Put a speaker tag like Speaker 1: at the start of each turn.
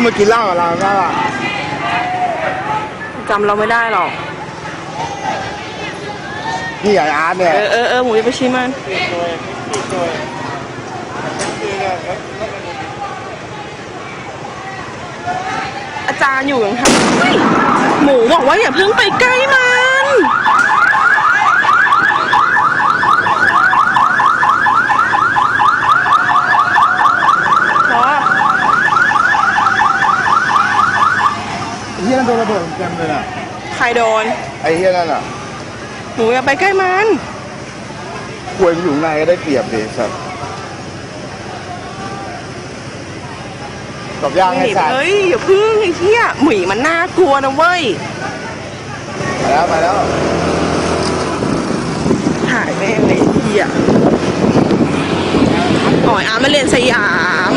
Speaker 1: ที่มากินเหล้ากับเราใช่ป่ะ
Speaker 2: จำเราไม่ได้หรอก
Speaker 1: นี่ไออาร์ตเนี่ย
Speaker 2: เออเออเออหมูจะไปชิมมัน อาจารย์อยู่อย่างทำเฮ้ยหมูบอกว่าอย่าเพิ่งไปใกล้มันเพราะ
Speaker 1: ไอ้เฮียนั่นโดนระเบิดเต็มเลยน่ะ
Speaker 2: ใครโดน
Speaker 1: ไอ้เฮียนั่นอะ
Speaker 2: หมูอย่าไปใกล้มัน
Speaker 1: กล้วยมันอยู่ข้างในก็ได้เปรียบดิสัตว์ตบย่างให้สัตว์
Speaker 2: เฮ้ยอย่าพึ่งไอ้เหี้ยหมีมันน่ากลัวนะเว้ย
Speaker 1: มาแล้วมาแล้ว
Speaker 2: หายแม่งเลยไอ้เหี้ยอ๋อยอามาเรียนสยาม